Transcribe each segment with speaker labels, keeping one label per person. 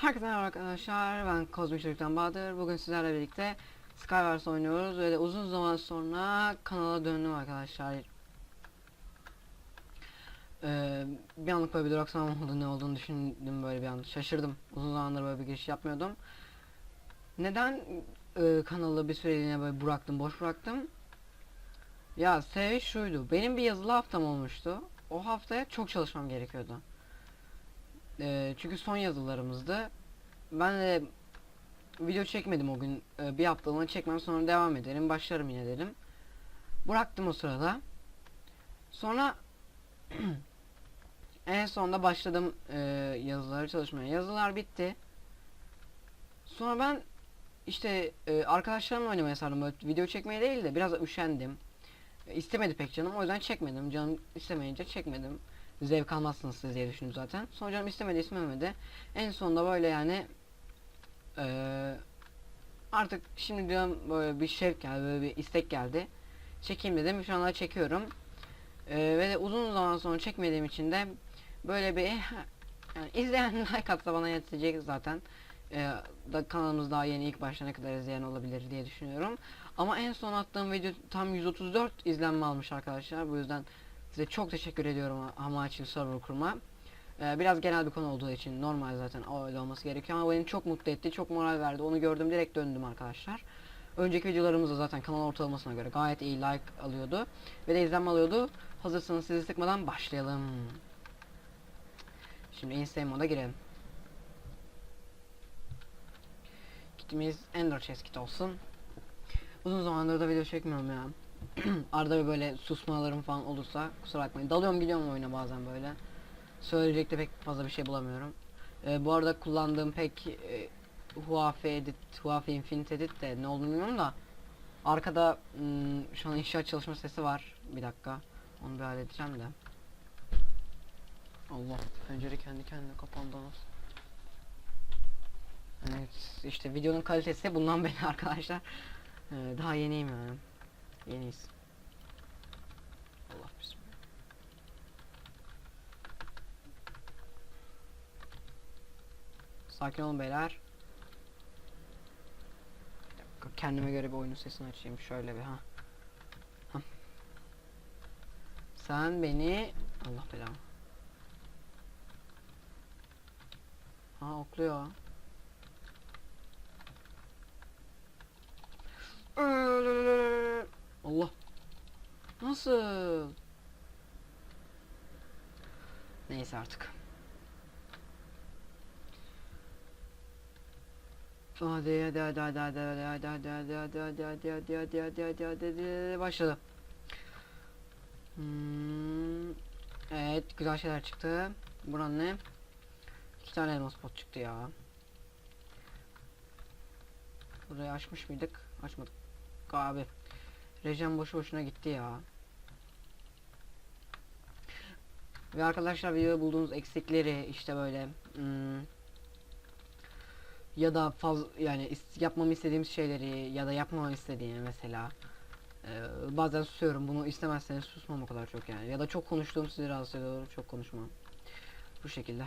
Speaker 1: Herkese merhaba arkadaşlar. Ben Kozmik Çocuk'tan Bahadır. Bugün sizlerle birlikte Skywars oynuyoruz ve de uzun zaman sonra kanala döndüm arkadaşlar. Ee, bir anlık böyle bir duraksama oldu ne olduğunu düşündüm böyle bir an şaşırdım. Uzun zamandır böyle bir giriş yapmıyordum. Neden e, kanalı bir süreliğine böyle bıraktım, boş bıraktım? Ya sebebi şuydu. Benim bir yazılı haftam olmuştu. O haftaya çok çalışmam gerekiyordu. Ee, çünkü son yazılarımızdı. Ben de video çekmedim o gün. Ee, bir haftalığına çekmem sonra devam ederim. Başlarım yine dedim. Bıraktım o sırada. Sonra en sonunda başladım e, yazıları çalışmaya. Yazılar bitti. Sonra ben işte e, arkadaşlarımla oynamaya sardım. Böyle video çekmeye değil de biraz üşendim. E, istemedi pek canım. O yüzden çekmedim. Canım istemeyince çekmedim zevk almazsınız siz diye düşündüm zaten. Sonra canım istemedi istememedi. En sonunda böyle yani eee, artık şimdi diyorum böyle bir şevk geldi böyle bir istek geldi. Çekeyim dedim şu anda çekiyorum. Eee, ve de uzun zaman sonra çekmediğim için de böyle bir yani izleyen like atsa bana yetecek zaten. Eee, da kanalımız daha yeni ilk başta kadar izleyen olabilir diye düşünüyorum. Ama en son attığım video tam 134 izlenme almış arkadaşlar. Bu yüzden Size çok teşekkür ediyorum Hamachi server kurma. Ee, biraz genel bir konu olduğu için normal zaten öyle olması gerekiyor ama beni çok mutlu etti, çok moral verdi. Onu gördüm direkt döndüm arkadaşlar. Önceki videolarımızda zaten kanal ortalamasına göre gayet iyi like alıyordu ve de izlenme alıyordu. Hazırsanız sizi sıkmadan başlayalım. Şimdi insane moda girelim. Kitimiz Ender Chest kit olsun. Uzun zamandır da video çekmiyorum ya. Arada bir böyle susmalarım falan olursa kusura bakmayın. Dalıyorum gidiyorum oyuna bazen böyle. Söyleyecek de pek fazla bir şey bulamıyorum. Ee, bu arada kullandığım pek e, Huawei Edit, Huawei Infinite Edit de ne olduğunu bilmiyorum da arkada hmm, şu an inşaat çalışma sesi var. Bir dakika. Onu bir halledeceğim de. Allah pencere kendi kendine kapandı nasıl? Evet işte videonun kalitesi bundan beri arkadaşlar. Ee, daha yeniyim yani. Yeniyiz. Allah bismillah. Sakin olun beyler. Kendime göre bir oyunun sesini açayım şöyle bir ha. Sen beni Allah belamı. Ha okluyor. Allah. Nasıl? Neyse artık. Hadi hadi hadi hadi hadi hadi hadi hadi hadi hadi hadi hadi hadi hadi hadi hadi hadi başladı. Hmm, evet güzel şeyler çıktı. Buranın ne? İki tane elmas pot çıktı ya. Burayı açmış mıydık? Açmadık. Abi. Rejen boşu boşuna gitti ya. Ve arkadaşlar videoda bulduğunuz eksikleri işte böyle hmm, ya da faz yani yapmamı istediğim şeyleri ya da yapmamı istediğini mesela e, bazen susuyorum. Bunu istemezseniz susmam o kadar çok yani. Ya da çok konuştuğum sizi rahatsız ediyor. Çok konuşmam. Bu şekilde.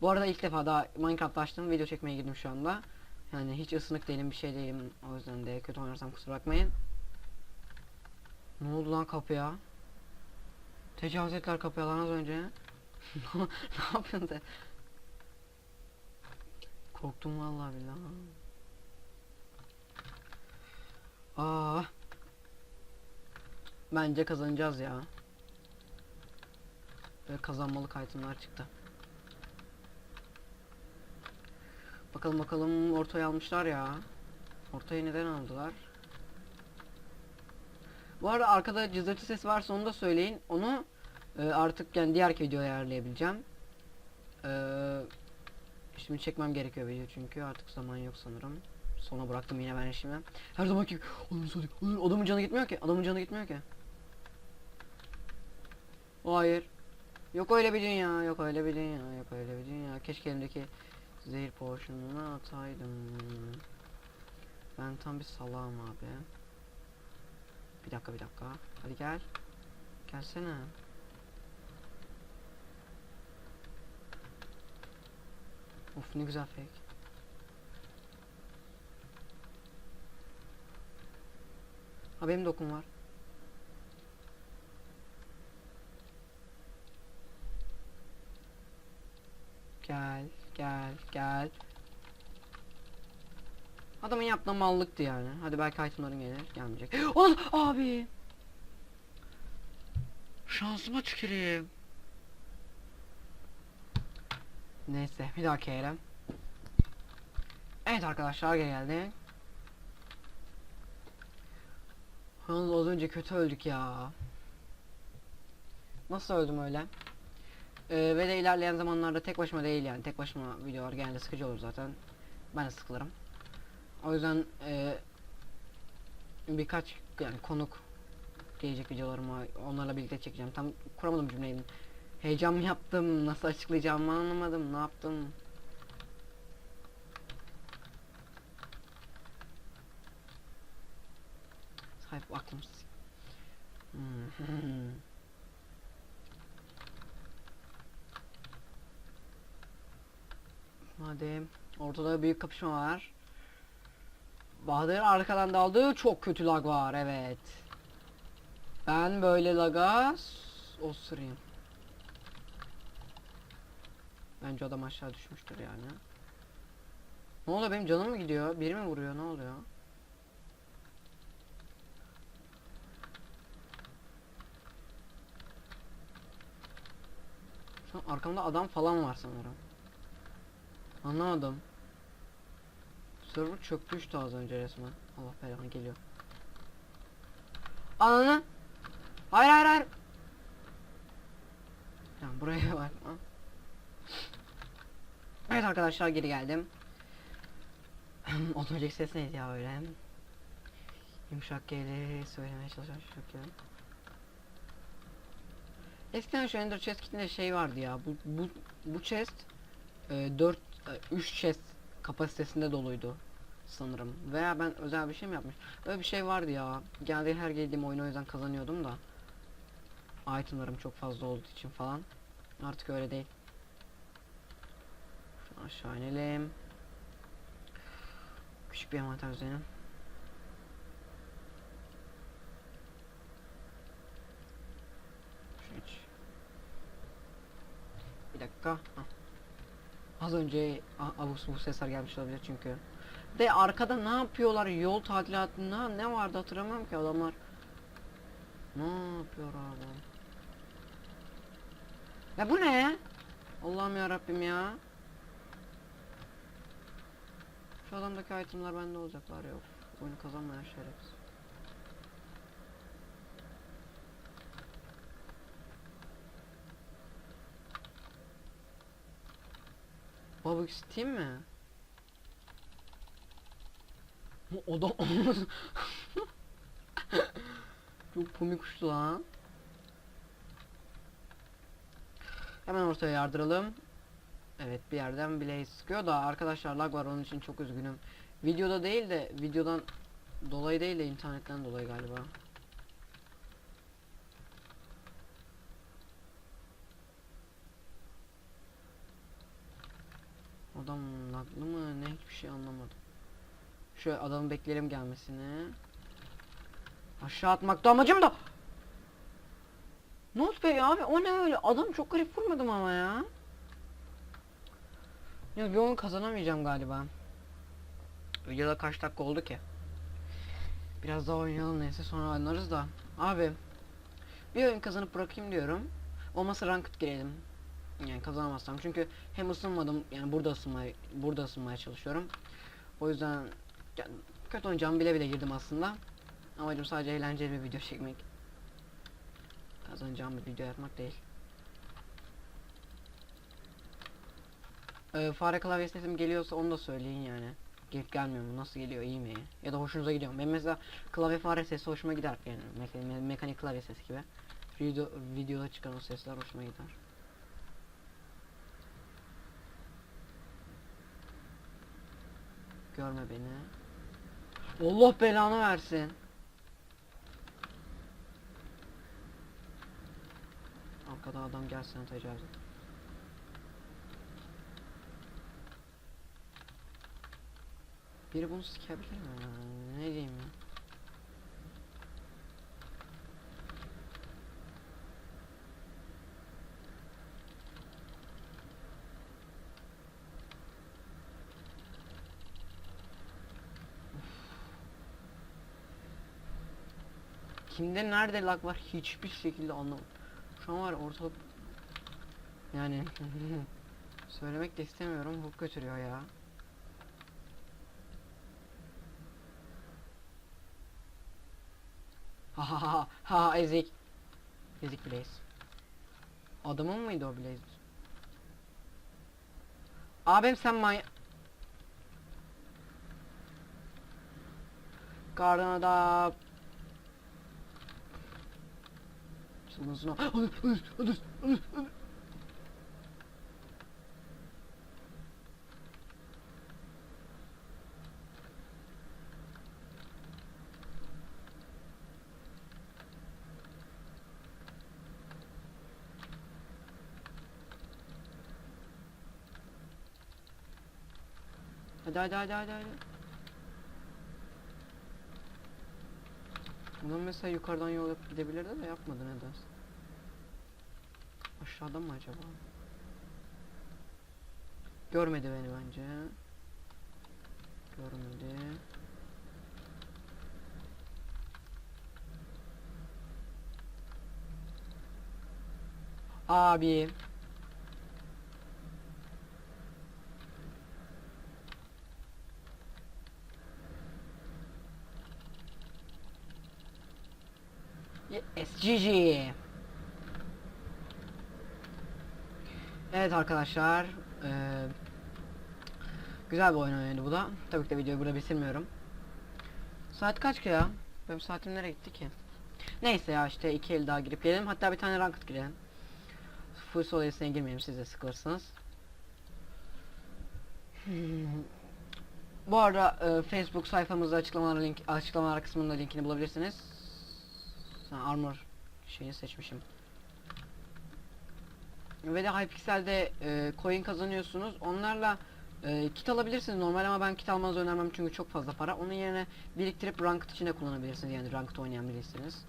Speaker 1: Bu arada ilk defa daha Minecraft açtım video çekmeye girdim şu anda. Yani hiç ısınık değilim bir şey değilim. O yüzden de kötü oynarsam kusura bakmayın. Ne oldu lan kapıya? Tecavüz ettiler kapıya lan az önce. ne yapıyorsun sen? Korktum vallahi billahi. Aa. Bence kazanacağız ya. Böyle kazanmalık itemler çıktı. Bakalım bakalım ortaya almışlar ya. Ortaya neden aldılar? Bu arada arkada cızırtı sesi varsa onu da söyleyin. Onu e, artık yani diğer videoya ayarlayabileceğim. E, şimdi çekmem gerekiyor video çünkü artık zaman yok sanırım. Sona bıraktım yine ben işimi. Her söyledik. Oğlum, Adamın canı gitmiyor ki. Adamın canı gitmiyor ki. Hayır. Yok öyle bir dünya, yok öyle bir dünya, yok öyle bir dünya. Keşke elimdeki zehir potion'unu ataydım. Ben tam bir salağım abi. Bir dakika bir dakika. Hadi gel. Gelsene. Of ne güzel fake. Ha benim de okum var. Gel, gel, gel. Adamın yaptığı mallıktı yani. Hadi belki itemların gelir, gelmeyecek. Oğlum abi. Şansıma tüküreyim. Neyse bir dahaki ele. Evet arkadaşlar geri geldik. Yalnız az önce kötü öldük ya. Nasıl öldüm öyle? Ee, ve de ilerleyen zamanlarda tek başıma değil yani. Tek başıma videolar genelde sıkıcı olur zaten. Ben de sıkılırım. O yüzden e, birkaç yani konuk gelecek videolarımı onlarla birlikte çekeceğim. Tam kuramadım cümleyi. Heyecan mı yaptım? Nasıl açıklayacağımı anlamadım. Ne yaptım? Sahip aklım. Hmm. Madem ortada büyük kapışma var. Bahadır arkadan daldı. Çok kötü lag var evet. Ben böyle laga osurayım. Bence adam aşağı düşmüştür yani. Ne oluyor benim canım mı gidiyor? Biri mi vuruyor? Ne oluyor? Şu arkamda adam falan var sanırım. Anlamadım. Server çökmüştü az önce resmen. Allah belanı geliyor. Ananı. Hayır hayır hayır. Ya buraya bak. ha. Evet arkadaşlar geri geldim. Önceki ses neydi ya öyle? Yumuşak G'li söylemeye çalışıyorum yumuşak G'li. Eskiden şu Ender Chest kitinde şey vardı ya. Bu bu bu chest e, 4 3 chest kapasitesinde doluydu sanırım. Veya ben özel bir şey mi yapmış? Öyle bir şey vardı ya. Geldiği her geldiğim oyunu o yüzden kazanıyordum da. Itemlarım çok fazla olduğu için falan. Artık öyle değil. Şuradan aşağı inelim. Küçük bir envanter iç. Bir dakika. Hah. Az önce a- abuk subuk sesler gelmiş olabilir çünkü. De arkada ne yapıyorlar? Yol tadilatında ne vardı hatırlamıyorum ki adamlar. Ne yapıyor abi? Ya bu ne? Allah'ım ya Rabbim ya. Şu adamdaki itemler bende olacaklar yok. Oyunu kazanmayan şerefsiz. Babuk Steam mi? Bu o da Çok komik uçtu lan. Hemen ortaya yardıralım. Evet bir yerden bile sıkıyor da arkadaşlar lag var onun için çok üzgünüm. Videoda değil de videodan dolayı değil de internetten dolayı galiba. Adam laglı mı ne hiçbir şey anlamadım. Şöyle adamı bekleyelim gelmesini. Aşağı atmakta amacım da. Not Bey abi o ne öyle adam çok garip vurmadım ama ya. Ya bir oyun kazanamayacağım galiba. Videoda kaç dakika oldu ki? Biraz daha oynayalım neyse sonra oynarız da. Abi bir oyun kazanıp bırakayım diyorum. Olmasa ranked girelim. Yani kazanamazsam çünkü hem ısınmadım yani burada ısınmaya burada ısınmaya çalışıyorum. O yüzden ya, kötü oynayacağımı bile bile girdim aslında. Amacım sadece eğlenceli bir video çekmek. Kazanacağım bir video yapmak değil. Ee, fare klavye sesim geliyorsa onu da söyleyin yani. Gelip gelmiyor mu? Nasıl geliyor? iyi mi? Ya da hoşunuza gidiyor mu? Benim mesela klavye fare sesi hoşuma gider yani. Me me mekanik klavye sesi gibi. Video videoda çıkan o sesler hoşuma gider. Görme beni. Allah belanı versin. Arkada adam gelsin tecavüz et. Biri bunu sikebilir mi? Ne diyeyim ya? Kimde nerede lag var hiçbir şekilde anlamadım. Şu an var ortalık yani söylemek de istemiyorum bu götürüyor ya. Ha ha ha ha ezik. Ezik Blaze. Adamın mıydı o Blaze? Abim sen manya... Kardan da Alır. Hadi hadi hadi hadi hadi. Ulan mesela yukarıdan yol yapıp gidebilirdi de yapmadı nedense. Aşağıdan mı acaba? Görmedi beni bence. Görmedi. Abi. SGG. Evet arkadaşlar. eee, güzel bir oyun oynadı bu da. Tabii ki de videoyu burada bitirmiyorum. Saat kaç ki ya? Benim saatim nereye gitti ki? Neyse ya işte iki el daha girip gelelim. Hatta bir tane ranked girelim. Full solo listesine girmeyelim siz de sıkılırsınız. Hmm. Bu arada e, Facebook sayfamızda açıklamalar link açıklamalar kısmında linkini bulabilirsiniz. Ha, armor şeyini seçmişim. Ve de Hypixel'de e, coin kazanıyorsunuz. Onlarla e, kit alabilirsiniz normal ama ben kit almanızı önermem çünkü çok fazla para. Onun yerine biriktirip ranked içinde kullanabilirsiniz yani ranked oynayan biriyseniz.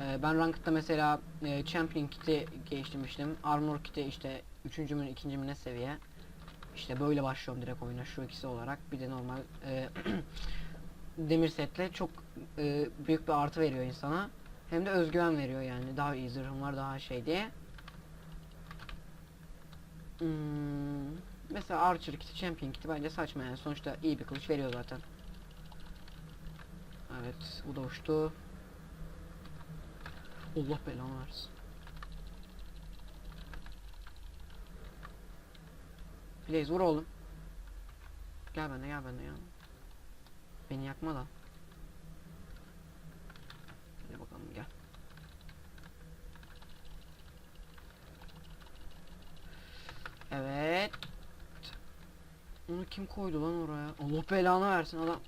Speaker 1: E, ben ranked'da mesela e, champion kiti geliştirmiştim. Armor kiti işte 3. mü 2. mü ne seviye. İşte böyle başlıyorum direkt oyuna şu ikisi olarak. Bir de normal e, demir setle çok e, büyük bir artı veriyor insana. Hem de özgüven veriyor yani. Daha iyi zırhım var daha şey diye. Hmm, mesela Archer kiti, Champion kiti bence saçma yani. Sonuçta iyi bir kılıç veriyor zaten. Evet, bu da uçtu. Allah belanı versin. Blaze vur oğlum. Gel bende gel bende ya. Beni yakma da. Hadi bakalım gel. Evet. Onu kim koydu lan oraya? Allah belanı versin adam.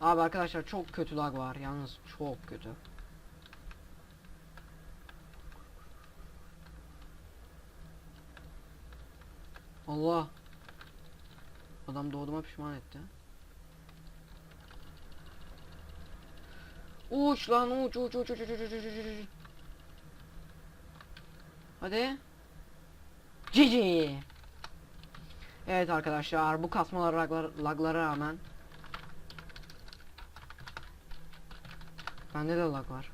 Speaker 1: Abi arkadaşlar çok kötü lag var yalnız çok kötü. Allah. Adam doğduğuma pişman etti. Uç lan uç uç uç uç uç uç uç uç uç. Hadi. Cici. Evet arkadaşlar bu kasmalar laglar, laglara rağmen Bende de lag var.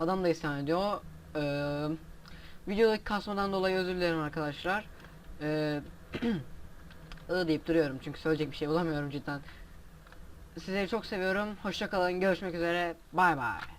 Speaker 1: Adam da isyan ediyor. Ee, videodaki kasmadan dolayı özür dilerim arkadaşlar. Ee, deyip duruyorum çünkü söyleyecek bir şey bulamıyorum cidden. Sizleri çok seviyorum. Hoşça kalın. Görüşmek üzere. Bay bay.